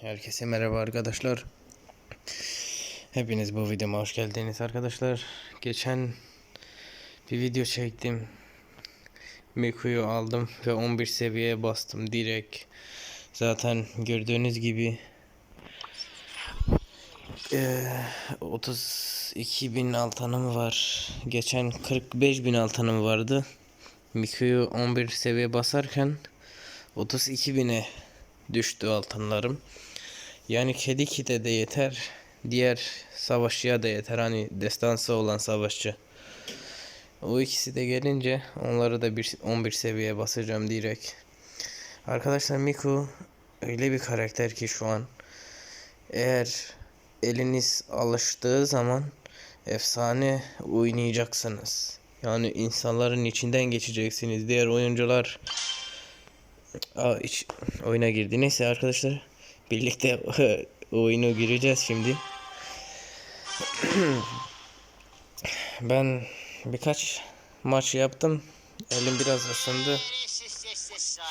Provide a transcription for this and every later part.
Herkese merhaba arkadaşlar. Hepiniz bu videoma hoş geldiniz arkadaşlar. Geçen bir video çektim. Miku'yu aldım ve 11 seviyeye bastım direkt. Zaten gördüğünüz gibi eee 32 bin altanım var. Geçen 45 bin altanım vardı. Miku'yu 11 seviye basarken 32 bine düştü altınlarım. Yani kedi kite de yeter. Diğer savaşçıya da yeter. Hani destansı olan savaşçı. O ikisi de gelince onları da bir 11 seviyeye basacağım direkt. Arkadaşlar Miku öyle bir karakter ki şu an. Eğer eliniz alıştığı zaman efsane oynayacaksınız. Yani insanların içinden geçeceksiniz. Diğer oyuncular Aa, iç, oyuna girdi. Neyse arkadaşlar. Birlikte oyunu gireceğiz şimdi. ben birkaç maç yaptım. Elim biraz ısındı.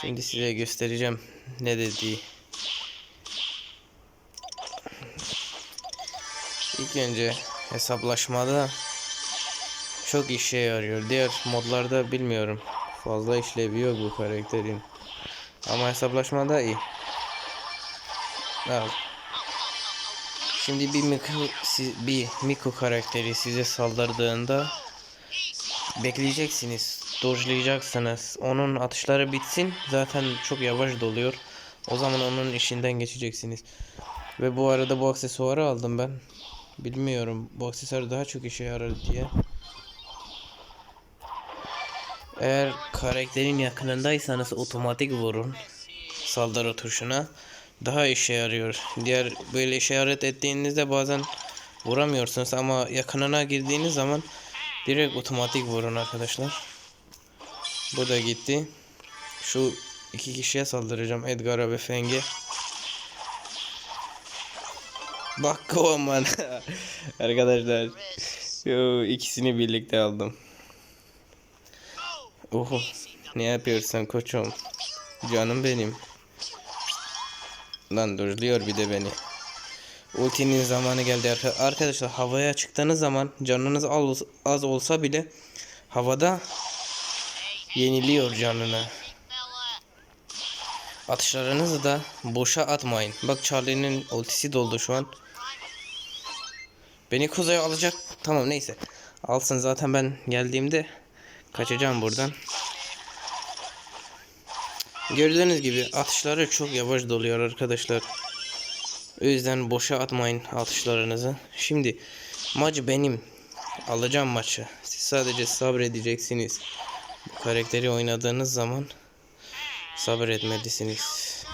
Şimdi size göstereceğim ne dediği. İlk önce hesaplaşmada çok işe yarıyor. Diğer modlarda bilmiyorum. Fazla işlevi yok bu karakterin. Ama hesaplaşmada iyi. Al. Şimdi bir Miku, bir Miku karakteri size saldırdığında bekleyeceksiniz, dojlayacaksınız. Onun atışları bitsin. Zaten çok yavaş doluyor. O zaman onun işinden geçeceksiniz. Ve bu arada bu aksesuarı aldım ben. Bilmiyorum bu aksesuar daha çok işe yarar diye. Eğer karakterin yakınındaysanız otomatik vurun saldırı tuşuna. Daha işe yarıyor. Diğer böyle işaret ettiğinizde bazen vuramıyorsunuz ama yakınına girdiğiniz zaman direkt otomatik vurun arkadaşlar. Bu da gitti. Şu iki kişiye saldıracağım Edgar'a ve Feng'e. Bak kovaman. arkadaşlar. Yo, ikisini birlikte aldım. Oho. Ne yapıyorsun koçum? Canım benim. Lan dojluyor bir de beni. Ultinin zamanı geldi arka- arkadaşlar. Havaya çıktığınız zaman canınız az olsa bile havada yeniliyor canını. Atışlarınızı da boşa atmayın. Bak Charlie'nin ultisi doldu şu an. Beni kuzeye alacak. Tamam neyse. Alsın zaten ben geldiğimde kaçacağım buradan. Gördüğünüz gibi atışları çok yavaş doluyor arkadaşlar. O yüzden boşa atmayın atışlarınızı. Şimdi maç benim. Alacağım maçı. Siz sadece sabredeceksiniz. Bu karakteri oynadığınız zaman sabretmelisiniz.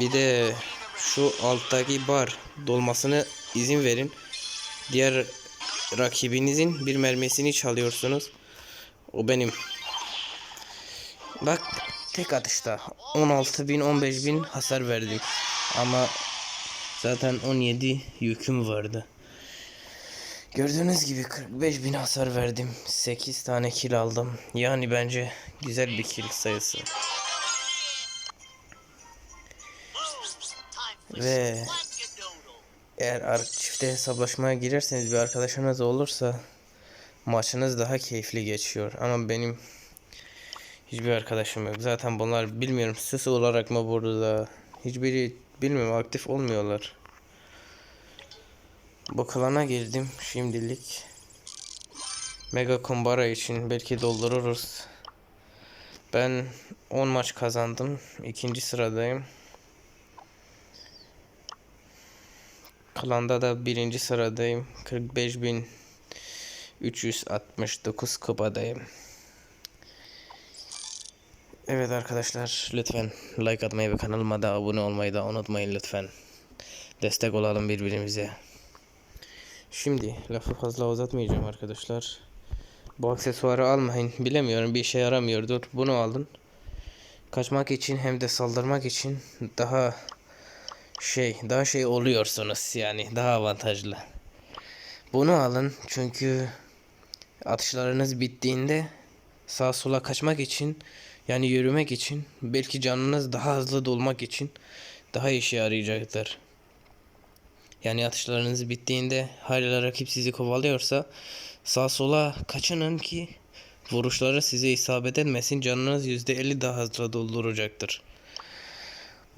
Bir de şu alttaki bar dolmasını izin verin. Diğer rakibinizin bir mermisini çalıyorsunuz. O benim. Bak tek atışta 16 bin 15 bin hasar verdim. Ama zaten 17 yüküm vardı. Gördüğünüz gibi 45 bin hasar verdim. 8 tane kill aldım. Yani bence güzel bir kill sayısı. Ve eğer çifte hesaplaşmaya girerseniz bir arkadaşınız olursa maçınız daha keyifli geçiyor. Ama benim hiçbir arkadaşım yok. Zaten bunlar bilmiyorum süs olarak mı burada hiçbiri bilmiyorum aktif olmuyorlar. Bu klana girdim şimdilik. Mega Kumbara için belki doldururuz. Ben 10 maç kazandım. ikinci sıradayım. Klanda da birinci sıradayım. 45.369 kupadayım. Evet arkadaşlar lütfen like atmayı ve kanalıma da abone olmayı da unutmayın lütfen. Destek olalım birbirimize. Şimdi lafı fazla uzatmayacağım arkadaşlar. Bu aksesuarı almayın. Bilemiyorum bir işe yaramıyordur. Bunu alın. Kaçmak için hem de saldırmak için daha şey daha şey oluyorsunuz yani daha avantajlı. Bunu alın çünkü atışlarınız bittiğinde sağa sola kaçmak için Yani yürümek için, belki canınız daha hızlı dolmak için daha işe yarayacaktır. Yani atışlarınız bittiğinde hala rakip sizi kovalıyorsa sağ sola kaçının ki vuruşları size isabet etmesin canınız %50 daha hızlı dolduracaktır.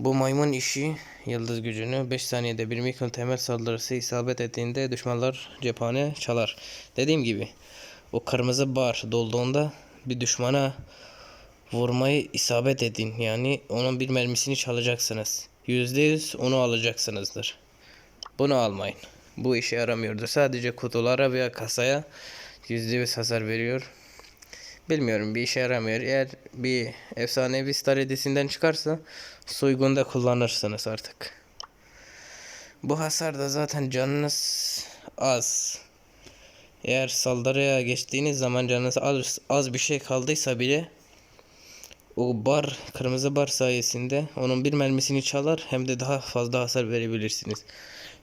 Bu maymun işi yıldız gücünü 5 saniyede bir mikro temel saldırısı isabet ettiğinde düşmanlar cephane çalar. Dediğim gibi o kırmızı bar dolduğunda bir düşmana vurmayı isabet edin. Yani onun bir mermisini çalacaksınız. %100 onu alacaksınızdır. Bunu almayın. Bu işe yaramıyordur. Sadece kutulara veya kasaya %100 hasar veriyor. Bilmiyorum bir işe yaramıyor. Eğer bir efsanevi star edisinden çıkarsa soygunda kullanırsınız artık. Bu hasar da zaten canınız az. Eğer saldırıya geçtiğiniz zaman canınız az, az bir şey kaldıysa bile o bar, kırmızı bar sayesinde onun bir mermisini çalar hem de daha fazla hasar verebilirsiniz.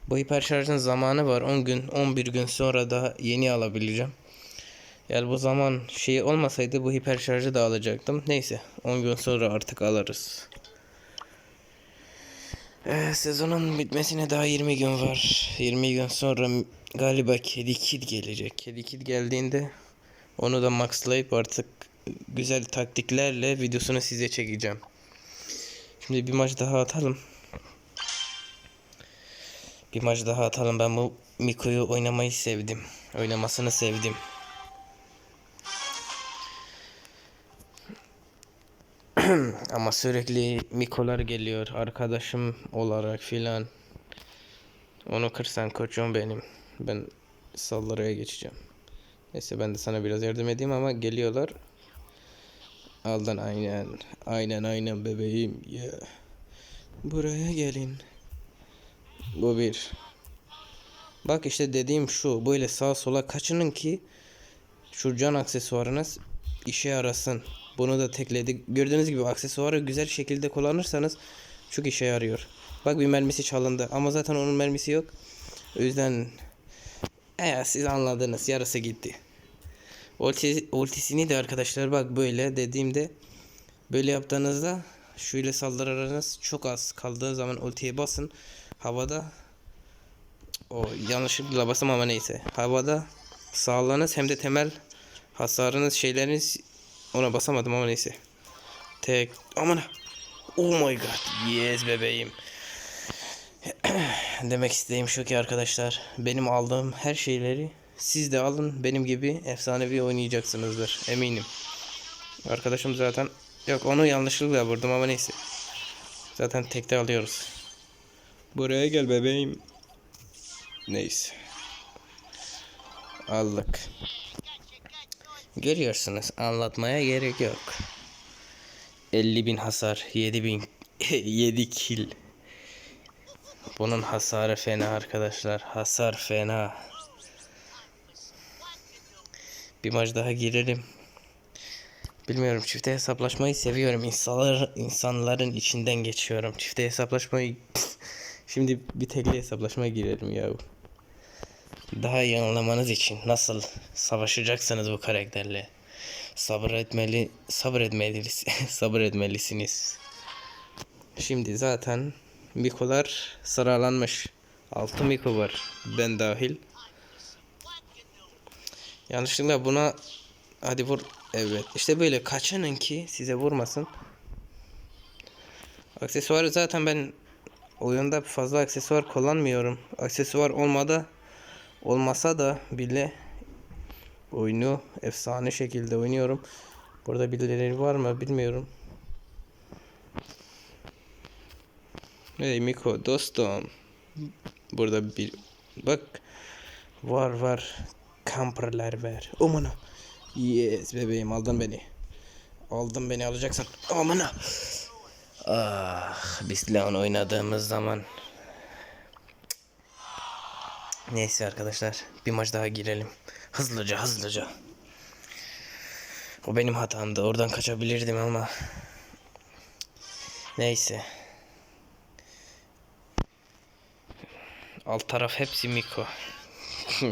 Bu hiperşarjın zamanı var. 10 gün, 11 gün sonra da yeni alabileceğim. Eğer bu zaman şey olmasaydı bu hiperşarjı da alacaktım. Neyse 10 gün sonra artık alırız. Ee, sezonun bitmesine daha 20 gün var. 20 gün sonra galiba Kedi Kid gelecek. Kedi Kid geldiğinde onu da maxlayıp artık güzel taktiklerle videosunu size çekeceğim. Şimdi bir maç daha atalım. Bir maç daha atalım. Ben bu Miko'yu oynamayı sevdim. Oynamasını sevdim. Ama sürekli Miko'lar geliyor arkadaşım olarak filan. Onu kırsan koçum benim. Ben saldırıya geçeceğim. Neyse ben de sana biraz yardım edeyim ama geliyorlar. Aldan aynen. Aynen aynen bebeğim. Yeah. Buraya gelin. Bu bir. Bak işte dediğim şu. Böyle sağa sola kaçının ki şu can aksesuarınız işe yarasın. Bunu da tekledik. Gördüğünüz gibi aksesuarı güzel şekilde kullanırsanız çok işe yarıyor. Bak bir mermisi çalındı ama zaten onun mermisi yok. O yüzden eğer siz anladınız yarısı gitti. Ulti, ultisini de arkadaşlar bak böyle dediğimde böyle yaptığınızda şöyle saldırırınız çok az kaldığı zaman ultiye basın. Havada o yanlışlıkla basım ama neyse. Havada sağlığınız hem de temel hasarınız şeyleriniz ona basamadım ama neyse. Tek aman Oh my god. Yes bebeğim. Demek istediğim şu ki arkadaşlar benim aldığım her şeyleri siz de alın benim gibi efsanevi oynayacaksınızdır eminim. Arkadaşım zaten yok onu yanlışlıkla vurdum ama neyse. Zaten tekte alıyoruz. Buraya gel bebeğim. Neyse. Aldık. Görüyorsunuz anlatmaya gerek yok. 50 bin hasar 7 bin 7 kill. Bunun hasarı fena arkadaşlar. Hasar fena. Bir maç daha girelim. Bilmiyorum çifte hesaplaşmayı seviyorum. İnsanlar, insanların içinden geçiyorum. Çifte hesaplaşmayı Şimdi bir tekli hesaplaşmaya girelim ya. Daha iyi anlamanız için nasıl savaşacaksınız bu karakterle. Sabır etmeli, sabır etmeliyiz, sabır etmelisiniz. Şimdi zaten Miko'lar sıralanmış. 6 Miko var. Ben dahil. Yanlışlıkla buna hadi vur. Evet. İşte böyle kaçının ki size vurmasın. Aksesuarı zaten ben oyunda fazla aksesuar kullanmıyorum. Aksesuar olmadı olmasa da bile oyunu efsane şekilde oynuyorum. Burada birileri var mı bilmiyorum. Hey Miko dostum. Burada bir bak var var kamperler var. Omana. Yes bebeğim aldın beni. Aldın beni alacaksın. Omana. Ah biz Leon oynadığımız zaman Neyse arkadaşlar bir maç daha girelim. Hızlıca hızlıca. O benim hatamdı. Oradan kaçabilirdim ama. Neyse. Alt taraf hepsi Miko.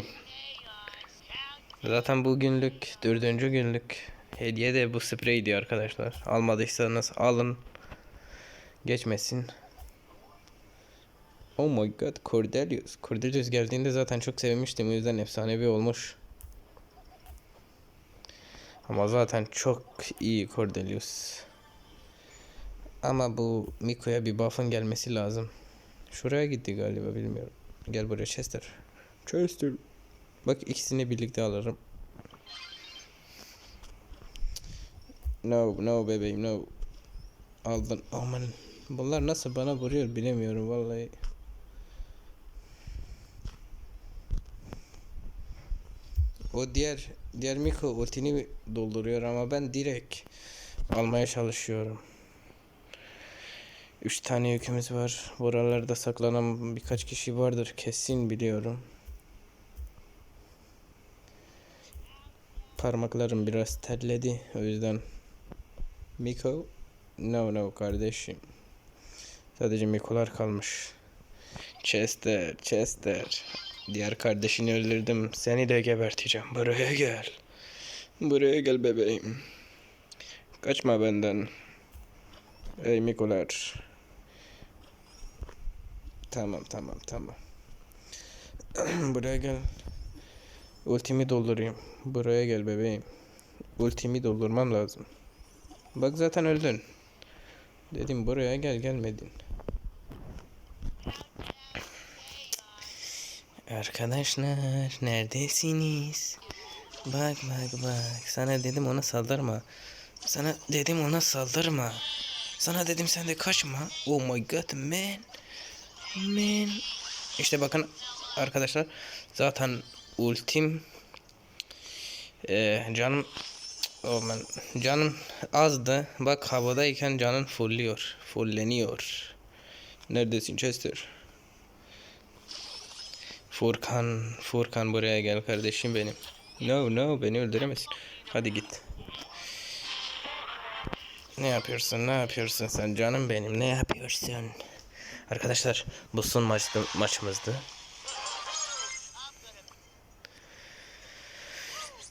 Zaten bugünlük dördüncü günlük Hediye de bu spreydi arkadaşlar. Almadıysanız alın. Geçmesin. Oh my god Cordelius. Cordelius geldiğinde zaten çok sevmiştim. O yüzden efsanevi olmuş. Ama zaten çok iyi Cordelius. Ama bu Miko'ya bir buff'ın gelmesi lazım. Şuraya gitti galiba bilmiyorum. Gel buraya Chester. Chester. Bak ikisini birlikte alırım. No, no bebeğim no. Aldın. Aman. Bunlar nasıl bana vuruyor bilemiyorum vallahi. O diğer diğer Miko ultini dolduruyor ama ben direkt almaya çalışıyorum. Üç tane yükümüz var. Buralarda saklanan birkaç kişi vardır kesin biliyorum. Parmaklarım biraz terledi o yüzden. Miko, no no kardeşim. Sadece Miko'lar kalmış. Chester, Chester. Diğer kardeşini öldürdüm. Seni de geberteceğim. Buraya gel. Buraya gel bebeğim. Kaçma benden. Ey Miko'lar. Tamam tamam tamam. Buraya gel. Ultimi doldurayım. Buraya gel bebeğim. Ultimi doldurmam lazım. Bak zaten öldün. Dedim buraya gel gelmedin. Arkadaşlar neredesiniz? Bak bak bak. Sana dedim ona saldırma. Sana dedim ona saldırma. Sana dedim sen de kaçma. Oh my god man. Man. İşte bakın arkadaşlar zaten ultim ee, canım oh man, canım azdı. Bak havadayken canın fulluyor. Fulleniyor. Neredesin Chester? Furkan, Furkan buraya gel kardeşim benim. No no beni öldüremezsin. Hadi git. Ne yapıyorsun? Ne yapıyorsun sen canım benim? Ne yapıyorsun? Arkadaşlar bu son maçtı, maçımızdı.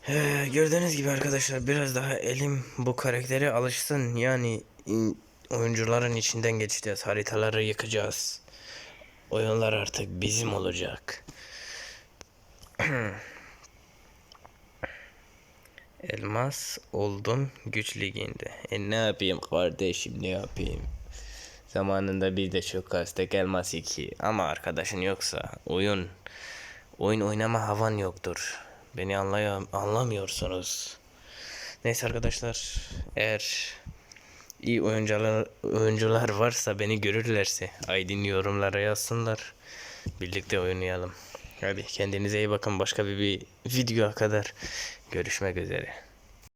Ee, gördüğünüz gibi arkadaşlar biraz daha elim bu karaktere alışsın. Yani oyuncuların içinden geçeceğiz. Haritaları yıkacağız. Oyunlar artık bizim olacak. Elmas oldum güç liginde. E ne yapayım kardeşim ne yapayım? Zamanında bir de çok kastek elmas 2 ama arkadaşın yoksa oyun oyun oynama havan yoktur. Beni anlay anlamıyorsunuz. Neyse arkadaşlar eğer iyi oyuncular oyuncular varsa beni görürlerse Aydın yorumlara yazsınlar. Birlikte oynayalım. Hadi kendinize iyi bakın. Başka bir, bir videoya kadar görüşmek üzere.